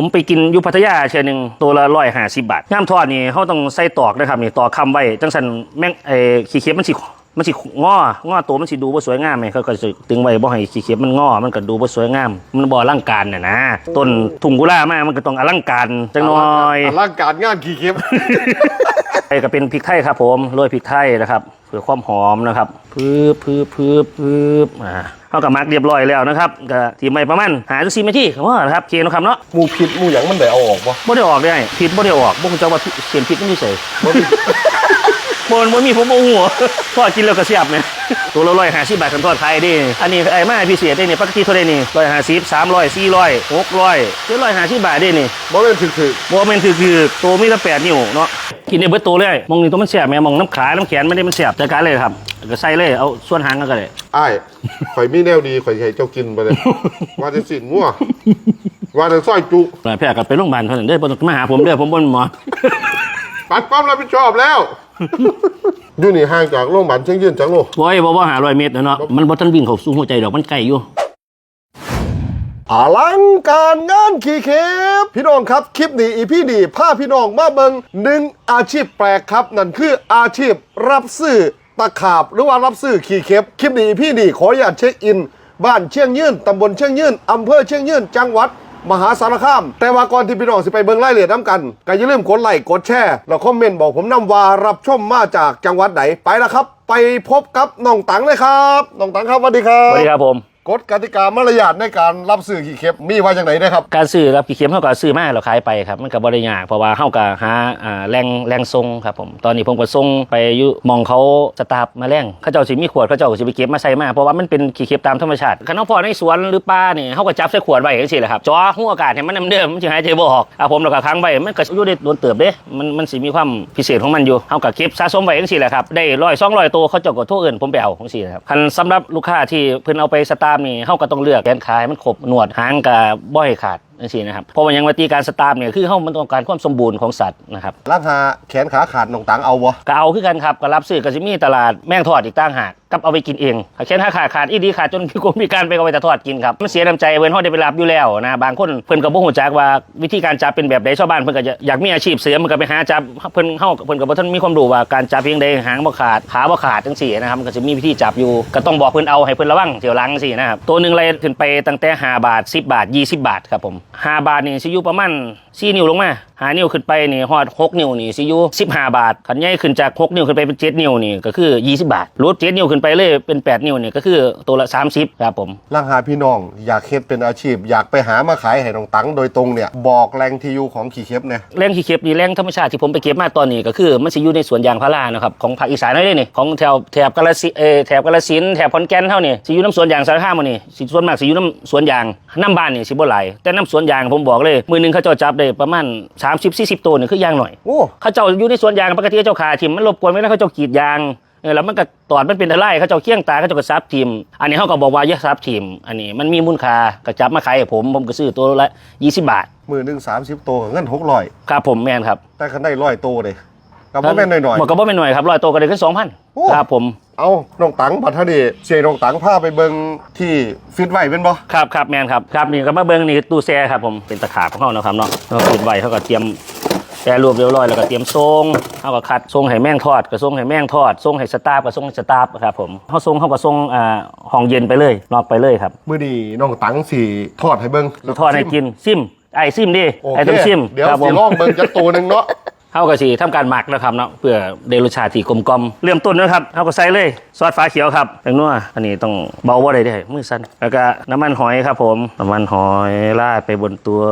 ผมไปกินอยุพัทยาเชือหนึ่งตัวละร้อยห้าสิบบาทย่ามทอดนี่เขาต้องใส่ตอกนะครับนี่ตอกคำไว้จังสันแม่งไอ้ขี้เข็บมันสิมันสิงองอตัวมันสิดูบ่สวยงามไหมเขาก็จะตึงไว้บ่ให้ขี้เข็บมันงอมันก็ดูบ่สวยงาม มันบ่อลังการน่ะนะต้นทุ่งกุลามามันก็ต้องอลังการจังหน่อยอลังการงานขี้เข็บไอ้ก็เป็นพริกไทยครับผมโรยพริกไทยนะครับเพื่อความหอมนะครับพืบพืบพืบพืบอ่า เขากับมักเรียบร้อยแล้วนะครับก็ทีไม่ประมาณหาจุดสี่นาทีครับว่านะครับเคนะครับเนาะหมูผิดหมูหยังมันได้เอาออกบ่บ่ได้ออกได้ผิดบ่ได้ออกบ่คุณเจ้าว่าเสียนผิดไม่มีใส่บ่มี บนบ่มีผมบ่หัวทอดกินแล้วก็เสียบเนี่ยตัวละร้อยห้าสิบบาทกันทอดไทยดิอันนี้ไอ้มาพิเศษได้นี่ปกติเท่าไหร่นี่ร้อยห้าสิบสามร้อยสี่ร้อยหกร้อยเจ็ดร้อยห้าสิบบาทได้นี่บ่เป็นถึกบ่แม่นคือคือตัวมีแต่แปดนิ้วเนาะกินได้เบิดตัวเลยมองนี่ตัวมันแสบแม่มองน้ำขาน้ำแขนไม่ได้มันแสบจัดการเลยครับก็ใส่เลยเอาส่วนหางก็ได้ๆอ้ายข่อยมีแนวดีข่อยสิให้เจ้ากินไปเลยว่าจะสินงัวว่าจะซอยจุหลายแพทย์ก็ไปโรงพยาบาลเท่านั้นเด้อบ่ต้องมาหาผมเด้อผมบ่เป็นหมอปัดความรับผิดชอบแล้ว อยู่นี่ห่างจากโรงพยาบาลเชียงยืนจังโลโอ้ยบ่บ่หาร้อยเมตรนะเนาะ มันบ่ทันวิ่งเข้าสู่หัวใจดอกมันใกล้อยู่ อลังการงานขี่เข็บพี่น้องครับ คลิปนี้อีพี่ดีพาพี่น้องมาเบิงหนึ่งอาชีพแปลกครับ นั่นคืออาชีพรับซื้อตะขาบหรือว่ารับซื้อขี่เข็บคลิปนี้อีพี่ดีขออนุญาตเช็คอิน บ้านเชียงยืนตำบลเชียงยืนอำเภอเชียงยืนจังหวัด มหาสารคาม แต่ว่าก่อนที่พี่น้องสิไปเบิ่งรายละเอียดน้ำกันก็อย่าลืมกดไลค์กดแชร์แล้วคอมเมนต์บอกผมนำว่ารับชมมาจากจังหวัดไหนไปแล้วครับ ไปพบกับน้องตังเลยครับน้องตังครับสวัสดีครับ สวัสดีครับผม กฎกติกามารยาทในการรับซื้อขี่เข็บมีไว่าอย่างไรนะครับ การซื้อรับกี่เข็มเฮาก็ซื้อมาแล้วขายไปครับมันก็บ่ได้ยากเพราะว่าเฮาก็หาอ่าแรงแรงทรงครับผมตอนนี้ผมก็ส่งไปอยู่หมองเขาสตาฟมาแรงเขาเจ้าสิมีขวดเขาเจ้าก็สิไปเก็บมาใส่มาเพราะว่ามันเป็นขี้เข็บตามธรรมชาติคันเฮาพอในสวนหรือป่าเนี่ยเฮาก็จับใส่ขวดไว้จังซี่แหละครับจ่อหัวอากาศให้มันเดิมมันสิหายใจบ่ออกอะผมแล้วก็ค้างไว้มันก็อยู่ได้โดนเติบเด้มันมันสิมีความพิเศษของมันอยู่เฮาก็เก็บสะสมไว้จังซี่แหละครับได้100 200ตัวเขาเจ้าก็โทรเอิ้นผมไปเอาจังซี่นะครับคันสำหรับลูกค้าที่เพิ่นเอาไปสตาฟนี่เฮาก็ต้องเลือกแกนขายมันครบหนวดหางกับบ่ให้ขาด จังซี่นะครับเพราะว่าหยังว่าตีการสตาฟเนี่ยคือเฮามันต้องการความสมบูรณ์ของสัตว์นะครับราคาแขนขาขาดน้องตังเอาวะก็เอาคือกันครับก็รับซื้อก็สิมีตลาดแม่งทอดอีกต่างหากกับเอาไปกินเองถ้าแค่ถ้าขาดขาดอีดีขาดจนพิกลพิการไปก็ไปแต่ทอดกินครับมันเสียน้ำใจเว้นเฮาได้ไปรับอยู่แล้วนะบางคนเพิ่นก็บ่ฮู้จักว่าวิธีการจับเป็นแบบใดชาวบ้านเพิ่นก็จะอยากมีอาชีพเสริมมันก็ไปหาจับเพิ่นเฮาเพิ่นก็บ่ทันมีความรู้ว่าการจับเพียงใดหางบ่ขาดขาบ่ขาดจังซี่นะครับมันก็จะมีวิธีจับอยู่ก็ต้องบอกเพิ่นเอาให้เพิ่นระวังเที่ยวหลังจังซี่นะครับตัวหนึงเลยขึ้นไปตั้งแต่5บาท 10 บาท 20 บาทครับผมห้าบาทนี่สิอยู่ประมาณ4นิ้วลงมา หานิ้วขึ้นไปนี่ฮอด6นิ้วนี่สิอยู่15บาทขันใหญ่ขึ้นจาก6นิ้วขึ้นไปเป็น7นิ้วนี่ก็คือ20บาทรูด7นิ้วขึ้นไปเลยเป็น8นิ้วนี่ก็คือตัวละ30ครับผมร่างหาพี่น้อง อยากเฮ็ดเป็นอาชีพ อยากไปหามาขายให้น้องตังโดยตรงเนี่ยบอกแรงทียูของขี่เข็บเนี่ยแรงขี้เข็บนี่แรงธรรมชาติที่ผมไปเก็บมาตอนนี้ก็คือมันสิอยู่ในสวนยางพารานะครับของภาคอีสานนั่นเองนี่ของแถวแถบกาฬสิเออแถบกาฬสินธุ์แถบขอนแก่นเท่านี่สิอยู่น้ำสวนยางสารคามหมดนี่สิส่วนมากสิอยู่น้ำสวนยางน้ำบ้านนี่สิบ่หลายแต่น้ำสวนยางผมบอกเลยมือหนึงเขาเจ้าจับได้ประมาณ30 40ตัวนี่คือยางหน่อย โอ้ เขาเจ้าอยู่ในสวนยางปกติเขาเจ้าขาทิมมันรบกวนไม่ได้เขาเจ้ากรีดยางเออแล้วมันก็ตอดมันเป็นอะไรเขาเจ้าเคี่ยงตาเขาเจ้าก็ซับทิมอันนี้เขาก็บอกว่าอย่าซับทิมอันนี้มันมีมูลค่าก็จับมาขายให้ผมผมก็ซื้อตัวละ20บาทมือหนึ่งสามสิบตัวกับเงินหกร้อยครับผมแม่นครับแต่คันได้ร้อยตัวเลยกับพ่อแม่นหน่อยบอกก็บ่แม่นหน่อยครับร้อยตัวก็ได้ขึ้น2,000โอ้ ครับผมๆ เอาน้องตังบัดทะเดเสียน้องตังพาไปเบิงที่ฟิตไว้เป็นบ่ครับครับแม่นครับครับนี่ก็มาเบิ่งนี่ตู้แช่ครับผมเป็นตะขาบของเขานะครับเนาะเราปิดไว้เขาก็เตรียมแช่รวบเรียบร้อยแล้วก็เตรียมทรงเขาก็คัดทรงให้แม่งทอดก็ทรงให้แม่งทอดทรงให้สตาฟก็ทรงให้สตาฟครับผมเขาทรงเขาก็ทรงอ่าห้องเย็นไปเลยนอกไปเลยครับมือดีน้องตังสี่ทอดให้เบิงสิทอดให้กินซิมไอ้ซิมดิโอไอ้เคต้องซิมเดี๋ยวครับผสิมลองเบิงจักตัวหนึ่งเนาะ เขาก็สิทำการหมักนะครับเนาะเพื่อได้รสชาติที่กลมกลมเริ่มต้นนะครับเขาก็ใส่เลยซอสฟ้าเขียวครับแตงนัวอันนี้ต้องเบาว่าได้ได้มือสั้นแล้วก็น้ำมันหอยครับผมน้ำมันหอยราดไปบนตัว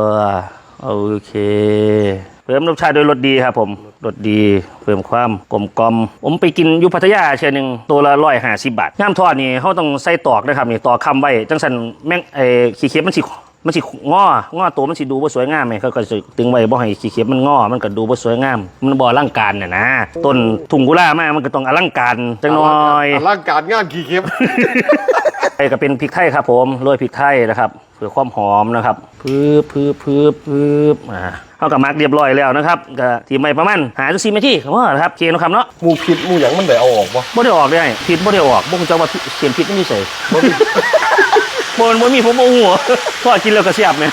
โอเคเพิ่มรสชาติโดยรสดีครับผมรสดีเพิ่มความกลมกลมผมไปกินยุพัทยาเชือหนึ่งตัวละร้อยห้าสิบบาทย่ามทอดนี่เขาต้องใส่ตอกนะครับนี่ตอกคำไว้จังสันแม่งไอ้ขี้เข็บมันสิ มันสิงองอตัวมันสิดูบ่สวยงามไหมเขาก็จะตึงไว้บ่ให้ขี้เข็บมันงอมันก็ดูบ่สวยงาม มันบ่อลังการน่ะนะต้นทุ่งกุลามามันก็ต้องอลังการจังหน่อยอลังการงานขี่เข็บไอ้ก็เป็นพริกไทยครับผมโรยพริกไทยนะครับเพื่อความหอมนะครับพืบพืบพืบพืบอ่าเขากับมักเรียบร้อยแล้วนะครับก็ทีไม่ประมาณหาจุดสี่นาทีครับว่านะครับเคนะครับเนาะหมูผิดหมูหยังมันได้เอาออกบ่บ่ได้ออกได้ผิดบ่ได้ออกบ่คุณเจ้าว่าเสียนผิดไม่มีใส่ บ่มีบนบนมีผมโอ้โหทอดกินแล้วก็เสียบเนี่ย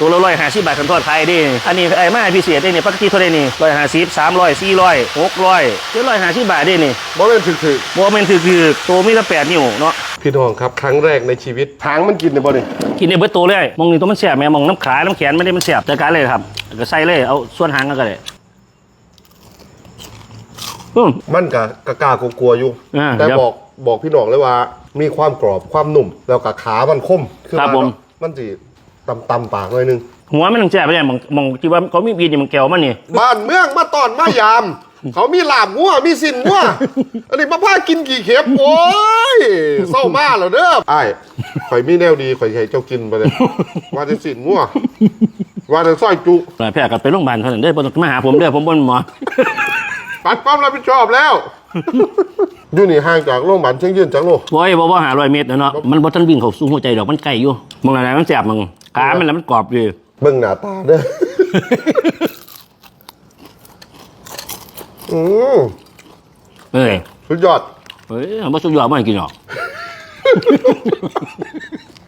ตัวละร้อยห้าสิบบาทคันทอดไทยดิอันนี้ไอ้มาพิเศษได้นี่ปกติเท่าไรนี่ร้อยห้าสิบสามร้อยสี่ร้อยหกร้อยเจ็ดร้อยห้าสิบบาทได้นี่บ่เป็นถึกถึกบัวมันถือคือตัวมีแต่แปดนิ้วเนาะพี่น้องครับครั้งแรกในชีวิตหางมันกินในบ่นี่กินในเบิดตัวเลยมองนี่ตัวมันเสียบแม่มองน้ำขาน้ำแขนไม่ได้มันเสียบจัดการเลยครับก็ใส่เลยเอาส่วนหางก็ได้มันกะกะกล้ากลัวๆอยู่แต่บอก บอกพี่น้องเลยว่า มีความกรอบความนุ่ม แล้วก็ขามันคมคือครับว่าผม มันสิตำตำปากหน่อยหนึง หัวมันต้องแจ่ไปเนี่ยมองมองที่ว่าเขามีบีนนี่มันแก้วมันนี่ บ้านเมืองมาตอนมายาม เขามีลาบงัวมีสินงัวอันนี้มาพากินกี่เข็บโอ้ยเศร้ามาแล้วเด้อไอ้ายข่อยมีแนวดีข่อยให้เจ้ากินไปเลยว่าจะสินงัวว่าจะสร้อยจุปล่อยแพร่กลับไปโรงพยาบาลเท่านั้นเด้อบ่ต้องมาหาผมเด้อผมบ่นหมอปัดความรับผิดชอบแล้ว อยู่นี่ห่างจากโรงพยาบาลเชียงยืนจากโลกโอ้ยบ่บ่หาร้อยเมตรเนาะมันบ่ทันวิ่งเข้าสู่หัวใจดอกมันใกล้อยู่มองอะไรมันแสบมึงขามันแล้วมันกรอบอยู่เบิ่งหน้าตาเด้อ อืมเอ้ยสุดยอด เอ้ยบ่สุดยอดบ่ให้กินหรอก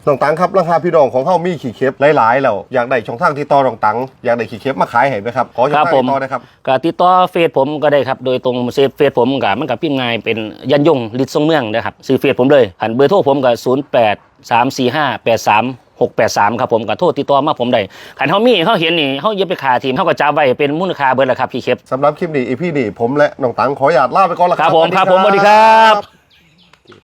น้องตังครับราคาพี่น้องของเฮามีขี่เข็บหลายๆแล้วอยากได้ช่องทางที่ต่อน้องตังอยากได้ขี่เข็บมาขายให้ไหมครับขอช่องครับทางผมติดต่อนะครับก็ติดต่อเฟซผมก็ได้ครับโดยตรงเซฟเฟซผมก็มันกับพิมพ์ง่ายเป็นยันยงฤทธิ์ทรงเมืองนะครับซื้อเฟซผมเลยหันเบอร์โทรผมก็0 8 3 4 5 8 3 6 8 3 ครับผมก็โทรติดต่อมาผมได้ขันเฮามีเฮาเห็นนี่เฮาเย็บไปขาทีมเฮาก็จับไว้เป็นมูลค่าเบิดแหละครับพี่เคปสำหรับคลิปนี้อีพี่นี่ผมและน้องตังขออนุญาตลาไปก่อนละคครัรับผมครับผมสวัสดีครับ